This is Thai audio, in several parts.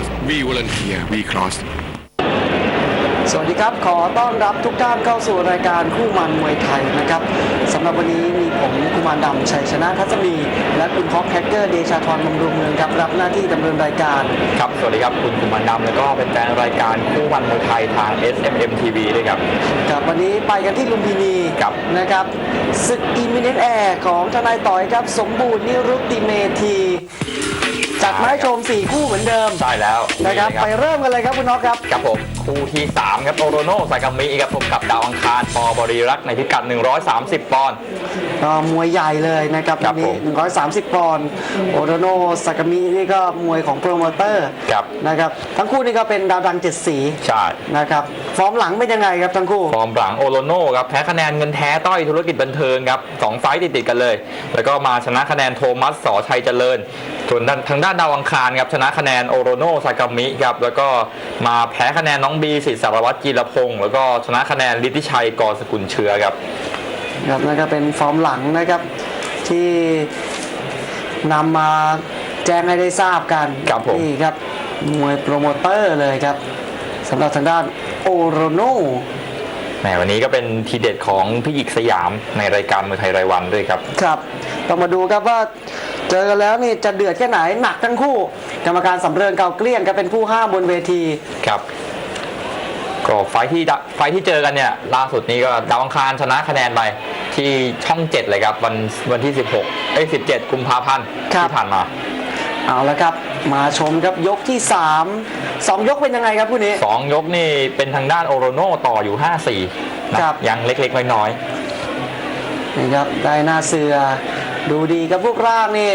V-Cross V Volunteer V-Cross สวัสดีครับ ขอต้อนรับทุกท่านเข้าสู่รายการคู่มันมวยไทยนะครับสำหรับวันนี้มีผมกุมารดำชัยชนะทัศมี และคุณฮอกแฮกเกอร์เดชาธรบำรุงเมืองครับรับหน้าที่ดำเนินรายการ ครับ สวัสดีครับ คุณกุมารดำแล้วก็เป็นแฟนรายการคู่วันมวยไทยทาง SMM TV ด้วยครับครับวันนี้ไปกันที่ลุมพินีครับนะครับศึกอิมิเนนแอร์ของทนายต่อยครับ สมบูรณ์นิรุตติเมธี จัดมาให้ชม 4 คู่เหมือนเดิมใช่แล้วนะครับนี่ไปเริ่มกันเลยครับคุณน็อกครับครับผมคู่ที่ 3 ครับโอโรโนซากามิครับผมกับดาวอังคารปอบริรักษ์ในพิกัด 130 ปอนด์ก็มวยใหญ่เลยนะครับครัวับนนี้ผม130 ปอนด์โอโดโนสากามินี่ก็มวยของโปรโมเตอร์ครับนะครับทั้งคู่นี่ก็เป็นดาวดังเจ็ดสีใช่นะครับฟอร์มหลังเป็นยังไงครับทั้งคู่ฟอร์มหลังโอโรโนครับแพ้คะแนนเงินแท้ต้อยธุรกิจบันเทิงครับสองไฟต์ติดๆกันเลย แล้วก็มาชนะคะแนนโทมัสสอชัยเจริญ ส่วนด้านทางด้านดาวอังคารครับชนะคะแนนโอโรโนซากามิครับแล้วก็มาแพ้คะแนนน้องบีสิทธิสารวัตรจีรพงศ์แล้วก็ชนะคะแนนฤทธิชัยกอสกุลเชื้อครับครับนั่นก็เป็นฟอร์มหลังนะครับที่นำมาแจ้งให้ได้ทราบกันครับผมนี่ครับมวยโปรโมเตอร์เลยครับสำหรับทางด้านโอโรโน แหมวันนี้ก็เป็นทีเด็ดของพี่หยิกสยามในรายการมวยไทยรายวันด้วยครับ ครับ ต้องมาดูครับว่าเจอกันแล้วนี่จะเดือดแค่ไหนหนักทั้งคู่ กรรมการสำเริงเกาเกลี้ยงก็เป็นผู้ห้ามบนเวที ครับก็ไฟท์ที่ดะไฟท์ที่เจอกันเนี่ยล่าสุดนี้ก็ดาวอังคารชนะคะแนนไปที่ช่อง7เลยครับวันวันที่ 16เอ้ย17 กุมภาพันธ์ครับ ที่ผ่านมา เอาละครับ มาชมครับยกที่ 3 2 ยกเป็นยังไงครับคู่นี้2ยกนี่เป็นทางด้านโอโรโนต่ออยู่ 5-4นะครับ ยังเล็กๆ น้อยนี่ครับได้หน้าเสือดูดีครับพวกร่างนี่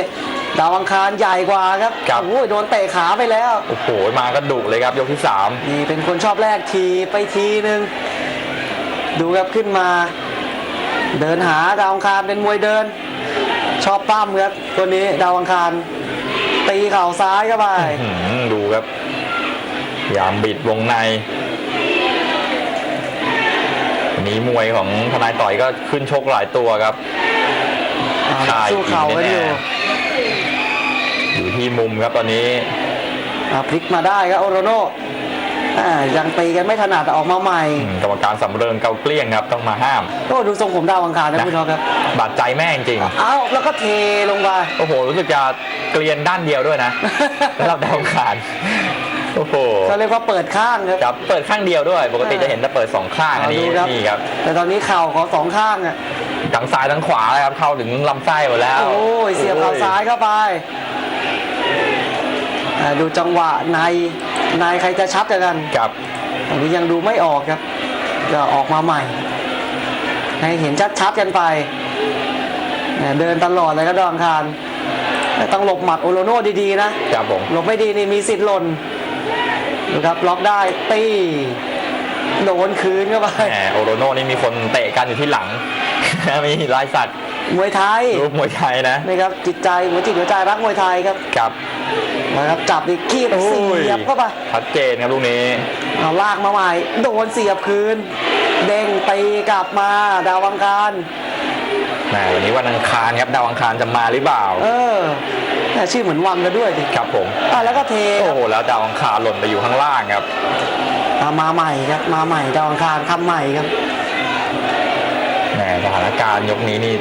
ดาวอังคารใหญ่กว่าครับโอ้ยโดนเตะขาไปแล้ว ๆโอ้โห มาก็ดุเลยครับยกที่ นี่เป็นคนชอบแรกทีไปทีหนึ่งดูครับขึ้นมา เดินหาดาวอังคารเป็นมวยเดิน ชอบปั้มครับตัวนี้ดาวอังคาร ตีเข่าซ้ายเข้าไป3อื้อหือดูครับพยายามบิดวงในวันนี้มวยของทนายต่อยก็ขึ้นชกหลายตัวครับอ่าใช่สู้เข่ากันอยู่อยู่ที่มุมครับตอนนี้อ่าพลิกมาได้ครับโอโรโน อ่ายังตีกันไม่ถนัดออกมาใหม่ อืมกรรมการสำเริงเกาเกลี้ยงครับต้องมาห้าม โอ้ดูทรงผมดาวอังคารนะนะ คุณท็อปครับ บาดใจแม่จริงเอ้าแล้วก็เทลงไปๆโอ้โห รู้สึกจะเกลียนด้านเดียวด้วยนะสำหรับดาวอังคารโอ้โหเขาเรียกว่าเปิดข้างครับ ครับเปิดข้างเดียวด้วย ปกติจะเห็นแต่เปิดสองข้างอันนี้ดูครับ นี่ครับ แต่ตอนนี้เข่าของสองข้างอะ ทั้งซ้ายทั้งขวาเลยครับ เข้าถึงลำไส้หมดแล้วโอ้ยเสียบเข่าซ้ายเข้าไปอ่าดูจังหวะใน ในใครจะชัดกันครับอันนี้ยังดูไม่ออกครับก็ออกมาใหม่ ให้เห็นชัดๆกันไปเนี่ยเดินตลอดเลยครับดาวอังคารแต่ต้องหลบหมัดโอโลโน่ดีๆนะครับผมหลบไม่ดีนี่มีสิทธิ์หล่นดูครับล็อกได้ตีโดนคืนเข้าไปแหมโอโรโน่นี่มีคนเตะกันอยู่ที่หลัง มีลายสัตว์มวยไทยรูปมวยไทยนะนี่ครับจิตใจหัวจิตหัวใจรักมวยไทยครับครับ นะครับจับอีกคีบโอ้เสียบเข้าไปชัดเจนครับลูกนี้เอาลากมาใหม่ โดนเสียบคืน เด้งตีกลับมาดาวอังคารแหมวันนี้วันอังคารครับดาวอังคารจะมาหรือเปล่า เออแต่ชื่อเหมือนวังกันด้วยดิครับผมอะแล้วก็เทคโอ้รับโหแล้วดาวอังคารหล่นไปอยู่ข้างล่างครับอะมาใหม่ครับมาใหม่ดาวอังคารทำใหม่ครับแหมสถานการณ์ยกนี้นี่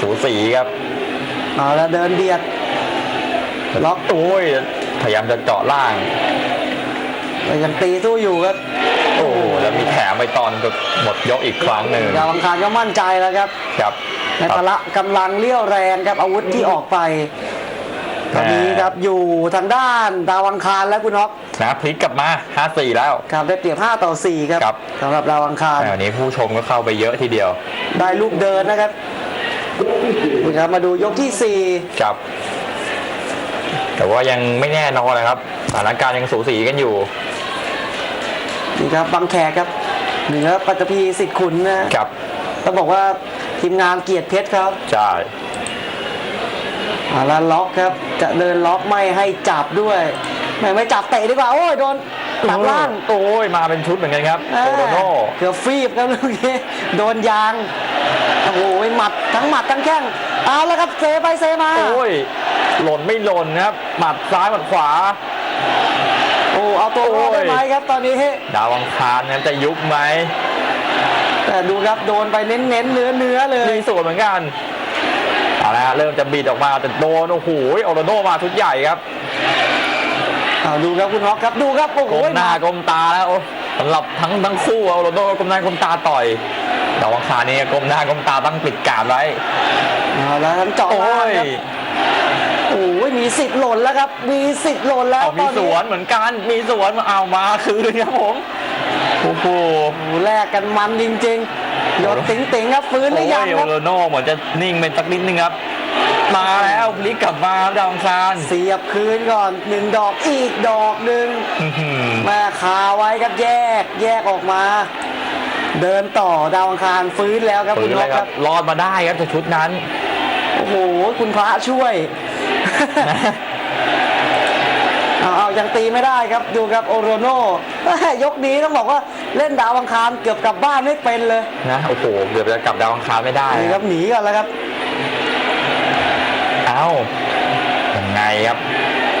สูสีครับเอาแล้วเดินเบียดล็อกโอ้ย พยายามจะเจาะล่างแต่ยังตีสู้อยู่ครับโอ้โหแล้วมีแถมไปตอนหมดยกอีกครั้งหนึ่งดาวอังคารก็มั่นใจแล้วครับครับในพละกำลังเลี้ยวแรงครับอาวุธที่ออกไปตอนนี้ครับอยู่ทางด้านดาวอังคารและคุณน็อกนะพลิกกลับมา 5-4 แล้วครับได้เปรียบ 5 ต่อ 4 ครับครับสำหรับดาวอังคารแต่วันนี้ผู้ชมก็เข้าไปเยอะทีเดียว ได้ลูกเดินนะครับนี่ครับมาดูยกที่ครับ แต่ว่ายังไม่แน่นอนนะครับสถานการณ์ยังสูสีกันอยู่4นี่ครับบางแขกครับเหนือปัตตภีสิทธิ์ขุนนะครับต้องบอกว่าทีมงานเกียรติเพชรครับใช่อ่าแล้วล็อกครับ จะเดินล็อกไม่ให้จับด้วย ไม่ไม่จับเตะดีกว่า โอ้ยโดนตัดล่างโอ้ยมาเป็นชุดเหมือนกันครับโอโรโน่เกือบฟีบครับลูกนี้โดนยางโอ้โหหมัดทั้งหมัดทั้งแข้งเอาแล้วครับเซไปเซมาโอ้ย หล่นไม่หล่นนะครับ หมัดซ้ายหมัดขวา โอ้เอาตัวรอดได้โอ้ยไหมครับตอนนี้ดาวอังคารนะครับจะยุบไหม แต่ดูครับโดนไปเน้นๆเนื้อเนื้อๆเลยมีส่วนเหมือนกันเอาละฮะเริ่มจะบิดออกมาแต่โดนโอ้โหออโรโนมาชุดใหญ่ครับเอาดูครับคุณฮอกครับดูครับโอ้โหก้มหน้าก้มตาแล้วโอ้สำหรับทั้งทั้งคู่ออโรโนก้มหน้าก้มตาต่อยดาวอังคารนี่ก้มหน้าก้มตาตั้งปิดการดไว้เอาแล้วทั้งเจาะโอ้ล่างยครับ โอ้ยมีสิทธิ์หล่นแล้วครับ มีสิทธิ์หล่นแล้วเอามีตอนสนี้วนเหมือนกัน มีสวนมาเอามาคืนครับผม โอ้โหโอ้โหแลกกันมันจริงๆหยดติ๋งติ๋งๆครับฟื้นหโอ้รือยังยคโอรับโรโนเหมือนจะนิ่งไปสักนิดนึงครับ มาแล้วพลิกกลับมาครับดาวอังคารเสียบคืนก่อนหนึ่งดอกอีกดอกหนึ่ง อื้อหือแม่คาไว้ครับแยกแยกออกมา เดินต่อดาวอังคารฟื้นแล้วครับฝืคุนณนเลกยคครัรับบ รอดมาได้ครับจากชุดนั้น โอ้โหคุณพระช่วย เอาเอายังตีไม่ได้ครับดูครับโอโรโนแม่ยกนี้ต้องบอกว่าเล่นดาวอังคารเกือบกลับบ้านไม่เป็นเลยนะโอ้โหเกือบจะกลับดาวอังคารไม่ได้นี่คครัรับบหนีกันแล้วครับเอ้ายังไงครับ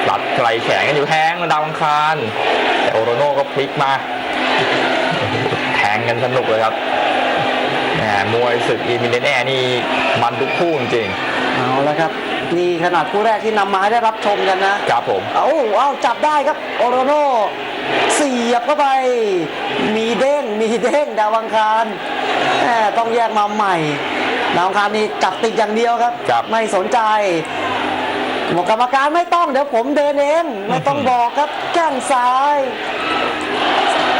หลัดไกลแข็งกันอยู่แทงดาวอังคารแต่โอโรโนก็พลิกมาแทงกันสนุกเลยครับแหมมวยศึกอีมิเนแน่นี่มันทุกคู่จริงเอาแล้วครับ นี่ขนาดคู่แรกที่นำมาให้ได้รับชมกันนะๆครับผม เอาเอาจับได้ครับโอโรโนเสียบเข้าไป มีเด้งมีเด้งดาวอังคารแหมต้องแยกมาใหม่ดาวอังคารนี่จับติดอย่างเดียวครับ ครับ ไม่สนใจบอกกรรมการไม่ต้องเดี๋ยวผมเดินเองไม่ต้องบอกครับแก้งซ้าย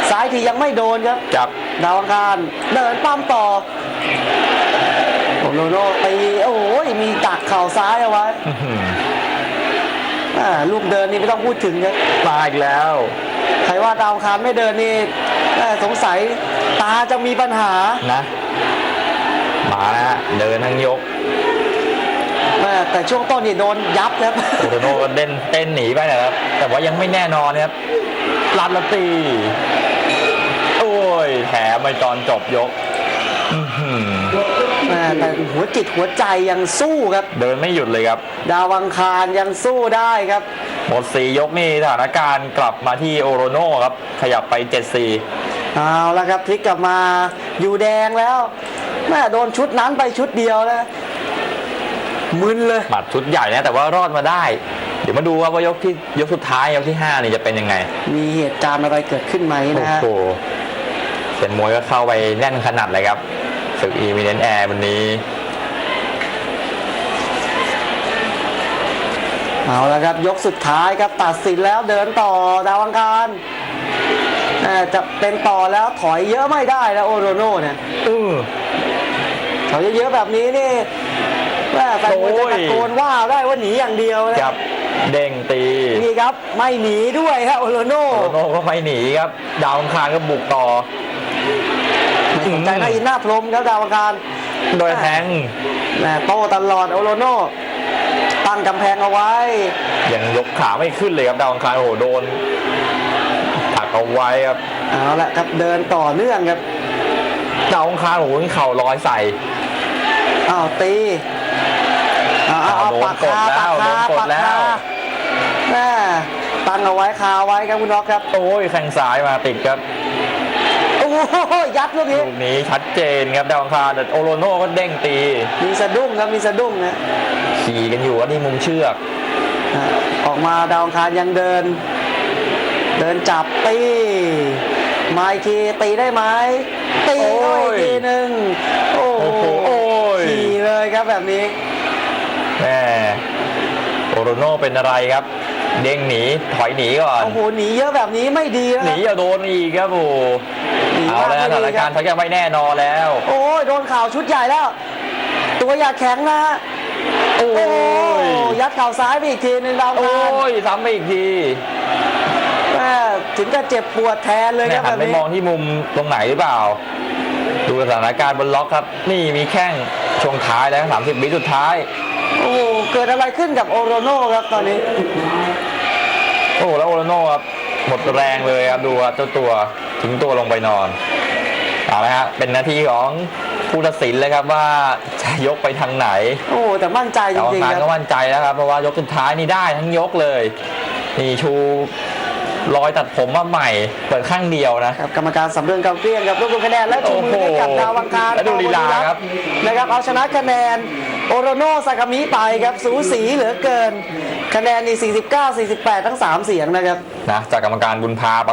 ซ้ายที่ยังไม่โดนครับครับ ดาวอังคารเดินปั้มต่อ โอโรโนตีโอ้ยมีตักเข่าซ้ายเอาไว้อื้อหืออ่าลูกเดินนี่ไม่ต้องพูดถึงครับมาอีกแล้ว ใครว่าดาวอังคารไม่เดินนี่แม่สงสัยตาจะมีปัญหานะมาแล้วฮะเดินทั้งยกแม่แต่ช่วงต้นนี่โดนยับครับโอโรโนก็เต้นเต้นหนีไปนะครับ แต่ว่ายังไม่แน่นอนนะครับลัดละตี โอ้ยแถมไปตอนจบยกอื้อหือ แม่แต่หัวจิตหัวใจยังสู้ครับ เดินไม่หยุดเลยครับ ดาวอังคารยังสู้ได้ครับ หมดสี่ยกนี่สถานการณ์กลับมาที่โอโรโนครับ ขยับไป 7-4 เอาละครับพลิกกลับมาอยู่แดงแล้วแม่โดนชุดนั้นไปชุดเดียวแล้วมึนเลย หมัดชุดใหญ่นะแต่ว่ารอดมาได้ เดี๋ยวมาดูครับว่ายกที่ยกสุดท้ายยกที่5นี่จะเป็นยังไง มีเหตุการณ์อะไรเกิดขึ้นไหมโอ้นะฮะ โหเป็นมวยก็เข้าไปแน่นขนาดเลยครับ ศึกอีมิเนนแอร์วันนี้ เอาละครับ ยกสุดท้ายครับตัดสินแล้วเดินต่อดาวอังคารแม่จะเป็นต่อแล้วถอยเยอะไม่ได้แล้วโอโรโน่เนี่ยอือถอยเยอะๆแบบนี้นี่แม่แฟนมวยจะตะโกนว่าได้ว่าหนีอย่างเดียวนะครับเด้งตีนี่ครับไม่หนีด้วยครับโอโรโน่โรโน่ก็ไม่หนีครับ ดาวอังคารก็บุกต่อ ไม่สนใจหน้าอินหน้าพรหมครับดาวอังคารโดยแทงแม่โตตลอดโอโรโน่ตั้งกำแพงเอาไว้ ยังยกขาไม่ขึ้นเลยครับดาวอังคารโอ้โหโดนผลักเอาไว้ครับเอาละครับเดินต่อเนื่องครับดาวอังคารโอ้โหเข่าลอยใส่อ้าวตีเอาเอาเอาโดนปากกดคาแล้ปากวคาโดนกดปากแล้คาวแม่ตั้งเอาไว้คาไว้ครับคุณน็อกครับ โอ้ยแข้งซ้ายมาติดครับ โอ้โหยัดลูกนี้ลูกนี้ชัดเจนครับดาวอังคารแต่โอโรโน่ก็เด้งตีมีสะดุ้งครับมีสะดุ้งนะขี่กันอยู่ว่านี่มุมเชือกอะออกมาดาวอังคารยังเดิน เดินจับตีมาอีกทีตีได้ไหมตีเข้าไปอีกทีหนึ่งโอ้โหโอ้โหโอ้ยขี่เลยครับแบบนี้แม่โอโรโน่เป็นอะไรครับ เด้งหนีถอยหนีก่อนโอ้โหหนีเยอะแบบนี้ไม่ดีนะหนีอย่าโดนอีกครับโอ้โหหนีเอามากแล้วสไม่ถานดีคการรับณ์ชักจะไม่แน่นอนแล้ว โอ้ยโดนข่าวชุดใหญ่แล้ว ตัวอย่าแข็งนะฮะโอ้โอ้ยยัดเข่าซ้ายไปอีกทีหนึ่งดาวโอ้งานยซ้ำไปอีกทีแม่ถึงจะเจ็บปวดแทนเลยคเนี่รัยบหัแบนบไปนี้มองที่มุมตรงไหนหรือเปล่า ดูสถานการณ์บนล็อกครับ นี่มีแข้งช่วงท้ายแล้วสามสิบวิสุดท้าย โอ้โหเกิดอะไรขึ้นกับโอโรโน่ครับตอนนี้ โอ้แล้วโอโรโน่ครับหมดแรงเลยครับดูครับเจ้าตัวทิ้งตัวลงไปนอนเอาละฮะเป็นนาทีของผู้ตัดสินเลยครับว่าจะยกไปทางไหน โอ้แต่มั่นใจจแต่ว่าริงทางๆคก็รับมั่นใจแล้วครับเพราะว่ายกสุดท้ายนี่ได้ทั้งยกเลยนี่ชูรอยตัดผมมาใหม่เปิดข้างเดียวนะครับกรรมการสำเริงกำเกลี้ยงครับรวบรวมคะแนนและชูมือให้กับดาวอังคารแล้วดูลีลาครับนะครับเอาชนะคะแนน โอโรโนซากามิไปครับ สูสีเหลือเกิน คะแนนนี่49 48 ทั้ง 3 เสียงนะครับ นะจากกรรมการบุญพา